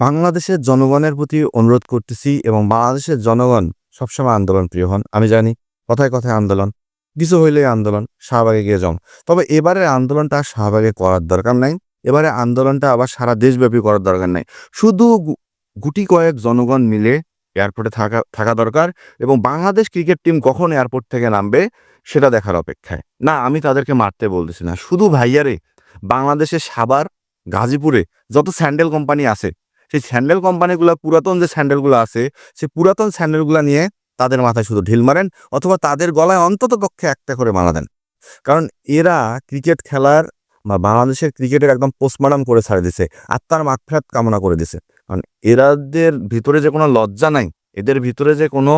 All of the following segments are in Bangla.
বাংলাদেশের জনগণের প্রতি অনুরোধ করতেছি এবং বাংলাদেশের জনগণ সবসময় আন্দোলন প্রিয় হন। আমি জানি, কথায় কথায় আন্দোলন, কিছু হইলে আন্দোলন, শাহবাগে গিয়ে জম। তবে এবারের আন্দোলনটা শাহবাগে করার দরকার নাই এবারে আন্দোলনটা আবার সারা দেশব্যাপী করার দরকার নাই। শুধু গুটি কয়েক জনগণ মিলে এয়ারপোর্টে থাকা থাকা দরকার এবং বাংলাদেশ ক্রিকেট টিম কখন এয়ারপোর্ট থেকে নামবে সেটা দেখার অপেক্ষায়। না, আমি তাদেরকে মারতে বলতেছি না। শুধু ভাইয়ারে, বাংলাদেশের সাবার গাজীপুরে যত স্যান্ডেল কোম্পানি আছে সেই স্যান্ডেল কোম্পানিগুলো পুরাতন যে স্যান্ডেলগুলো আছে, সেই পুরাতন স্যান্ডেলগুলো নিয়ে তাদের মাথায় শুধু ঢিল মারেন অথবা তাদের গলায় অন্তত পক্ষে একটা করে মালা দেন। কারণ এরা ক্রিকেট খেলার বা বাংলাদেশের ক্রিকেটের একদম পোস্টমার্টম করে ছাড়ে দিছে আত্মার মাগফিরাত কামনা করে দিছে। কারণ এরাদের ভিতরে যে কোনো লজ্জা নাই, এদের ভিতরে যে কোনো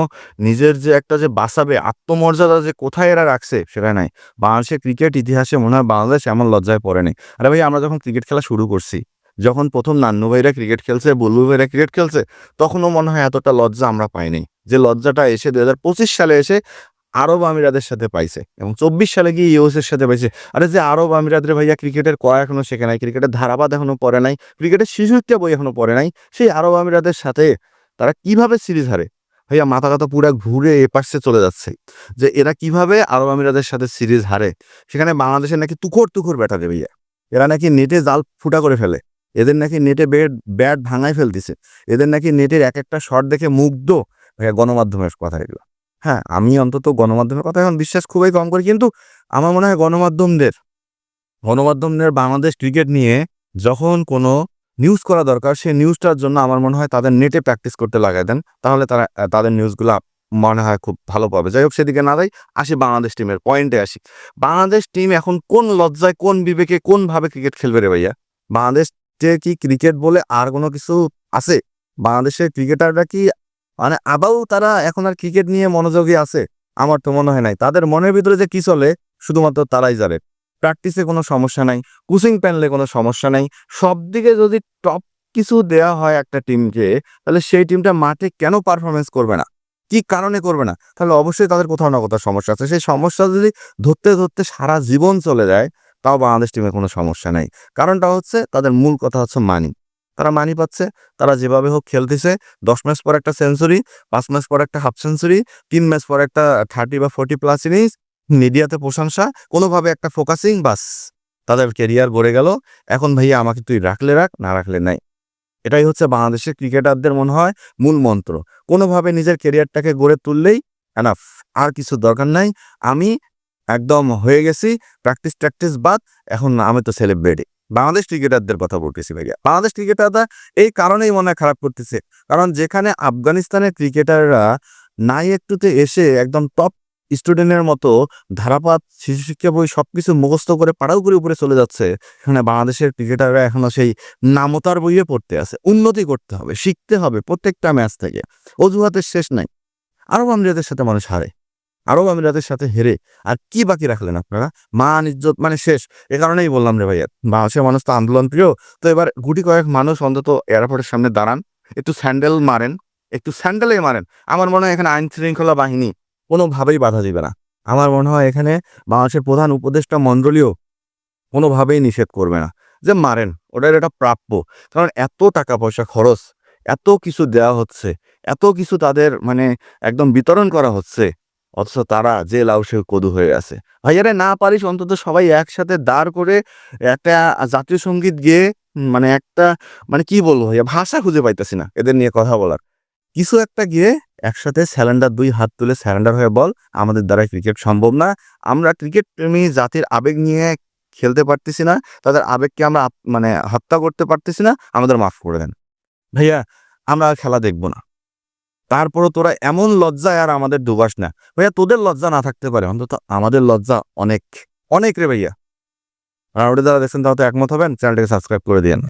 নিজের যে একটা যে বাঁচাবে, আত্মমর্যাদা যে কোথায় এরা রাখছে সেটা নাই। বাংলাদেশের ক্রিকেট ইতিহাসে মনে হয় বাংলাদেশ এমন লজ্জায় পড়েনি। আরে ভাই, আমরা যখন ক্রিকেট খেলা শুরু করছি যখন প্রথম নান্নু ভাইরা ক্রিকেট খেলছে বুলবুল ভাইরা ক্রিকেট খেলছে, তখনও মনে হয় এতটা লজ্জা আমরা পাইনি যে লজ্জাটা এসে দু হাজার পঁচিশ সালে এসে আরব আমিরাদের সাথে পাইছে এবং চব্বিশ সালে গিয়ে ইউএস এর সাথে পাইছে। আরে যে আরব আমিরাদের ভাইয়া ক্রিকেটের কড়া এখনও শেখে নাই ক্রিকেটের ধারাবাদ এখনও পড়ে নাই ক্রিকেটের শিশুত্বা বই এখনও পড়ে নাই, সেই আরব আমিরাদের সাথে তারা কীভাবে সিরিজ হারে? ভাইয়া, মাথা কথা পুরা ঘুরে এ পাশে চলে যাচ্ছে যে এরা কীভাবে আরব আমিরাদের সাথে সিরিজ হারে? সেখানে বাংলাদেশের নাকি তুখর তুখর ব্যাটা দেবে ভাইয়া। এরা নাকি নেটে জাল ফুটা করে ফেলে। এদের নাকি নেটে ব্যাট ব্যাট ভাঙাই ফেলতেছে। এদের নাকি নেটের এক একটা শট দেখে মুগ্ধ। ভাইয়া, গণমাধ্যমের কথা এগুলো। হ্যাঁ আমি অন্তত গণমাধ্যমের কথা এখন বিশ্বাস খুবই কম করি। কিন্তু আমার মনে হয় গণমাধ্যমদের গণমাধ্যমদের বাংলাদেশ ক্রিকেট নিয়ে যখন কোনো নিউজ করা দরকার, সেই নিউজটার জন্য আমার মনে হয় তাদের নেটে প্র্যাকটিস করতে লাগাই দেন। তাহলে তারা তাদের নিউজগুলো মনে হয় খুব ভালো পাবে। যাই হোক, সেদিকে না যাই, আসি বাংলাদেশ টিমের পয়েন্টে আসি। বাংলাদেশ টিম এখন কোন লজ্জায়, কোন বিবেকে, কোনভাবে ক্রিকেট খেলবে রে ভাইয়া? বাংলাদেশ যে কি ক্রিকেট বলে আর কোনো কিছু আছে? বাংলাদেশের ক্রিকেটাররা কি মানে আবাও তারা এখন আর ক্রিকেট নিয়ে মনোযোগী আছে? আমার তো মনে হয় নাই। তাদের মনের ভিতরে যে কি চলে, শুধুমাত্র তারাই জানে। প্র্যাকটিসে কোনো সমস্যা নাই কোচিং প্যানেলে কোনো সমস্যা নাই। সব দিকে যদি টপ কিছু দেওয়া হয় একটা টিমকে তাহলে সেই টিমটা মাঠে কেন পারফরমেন্স করবে না? কি কারণে করবে না? তাহলে অবশ্যই তাদের কোথাও না কোথাও সমস্যা আছে। সেই সমস্যা যদি ধরতে ধরতে সারা জীবন চলে যায় তাও বাংলাদেশ টিমের কোনো সমস্যা নাই। কারণটা হচ্ছে তাদের মূল কথা হচ্ছে মানি তারা মানি পাচ্ছে, তারা যেভাবে হোক খেলতেছে, দশ ম্যাচ পর একটা সেঞ্চুরি পাঁচ ম্যাচ পর একটা হাফ সেঞ্চুরি তিন ম্যাচ পর একটা থার্টি বা ফোর্টি প্লাস ইনিংস মিডিয়াতে প্রশংসা, কোনোভাবে একটা ফোকাসিং বাস। তাদের কেরিয়ার গড়ে গেল। এখন ভাইয়া আমাকে তুই রাখলে রাখ, না রাখলে নাই। এটাই হচ্ছে বাংলাদেশের ক্রিকেটারদের মনে হয় মূল মন্ত্র। কোনোভাবে নিজের কেরিয়ারটাকে গড়ে তুললেই এনাফ আর কিছু দরকার নাই। আমি একদম হয়ে গেছি প্র্যাকটিস ট্র্যাকটিস বাদ এখন আমি তো সেলিব্রিটি বাংলাদেশ ক্রিকেটারদের কথা বলতেছি ভাইয়া। বাংলাদেশ ক্রিকেটাররা এই কারণেই মনে খারাপ করতেছে। কারণ যেখানে আফগানিস্তানের ক্রিকেটাররা নাই একটুতে এসে একদম টপ স্টুডেন্টের মতো ধারাপাত শিশু শিক্ষা বই সবকিছু মুখস্থ করে পাড়াও করে উপরে চলে যাচ্ছে এখানে বাংলাদেশের ক্রিকেটাররা এখনও সেই নামতার বইয়ে পড়তে আছে। উন্নতি করতে হবে, শিখতে হবে প্রত্যেকটা ম্যাচ থেকে। অজুহাতের শেষ নাই। আরব আমিরাতের সাথে মানুষ হারে। আরব আমিরাতের সাথে হেরে, আর কি বাকি রাখলেন আপনারা? মান, ইজ্জত মানে শেষ। এ কারণেই বললাম রে ভাইয়া, বাংলাদেশের মানুষ তো আন্দোলন প্রিয়। তো এবার গুটি কয়েক মানুষ অন্তত এয়ারপোর্টের সামনে দাঁড়ান, একটু স্যান্ডেল মারেন, একটু স্যান্ডেলে মারেন। আমার মনে হয় এখানে আইন শৃঙ্খলা বাহিনী কোনোভাবেই বাধা দিবে না। আমার মনে হয় এখানে বাংলাদেশের প্রধান উপদেষ্টা মণ্ডলীও কোনোভাবেই নিষেধ করবে না। যে মারেন ওটার এটা প্রাপ্য। কারণ এত টাকা পয়সা খরচ, এত কিছু দেওয়া হচ্ছে, এত কিছু তাদের মানে একদম বিতরণ করা হচ্ছে অথচ তারা যে লাউ সে কদু হয়ে আছে ভাইয়ারে, না পারিস, অন্তত সবাই একসাথে দাঁড় করে একটা জাতীয় সংগীত গিয়ে মানে একটা মানে কি বলব ভাইয়া, ভাষা খুঁজে পাইতেছি না এদের নিয়ে কথা বলার। কিছু একটা গিয়ে একসাথে স্যালেন্ডার দুই হাত তুলে স্যালেন্ডার হয়ে বল, আমাদের দ্বারা ক্রিকেট সম্ভব না। আমরা ক্রিকেট প্রেমী, জাতির আবেগ নিয়ে খেলতে পারতেছি না, তাদের আবেগকে আমরা মানে হত্যা করতে পারতেছি না, আমাদের মাফ করে দেন। ভাইয়া, আমরা খেলা দেখব না। তারপরও তোরা এমন লজ্জায় আর আমাদের ডুবাস না। ভাইয়া, তোদের লজ্জা না থাকতে পারে। অন্তত আমাদের লজ্জা অনেক অনেক রে ভাইয়া। আর ওটা যারা দেখছেন তো একমত হবেন। চ্যানেলটাকে সাবস্ক্রাইব করে দিয়েন।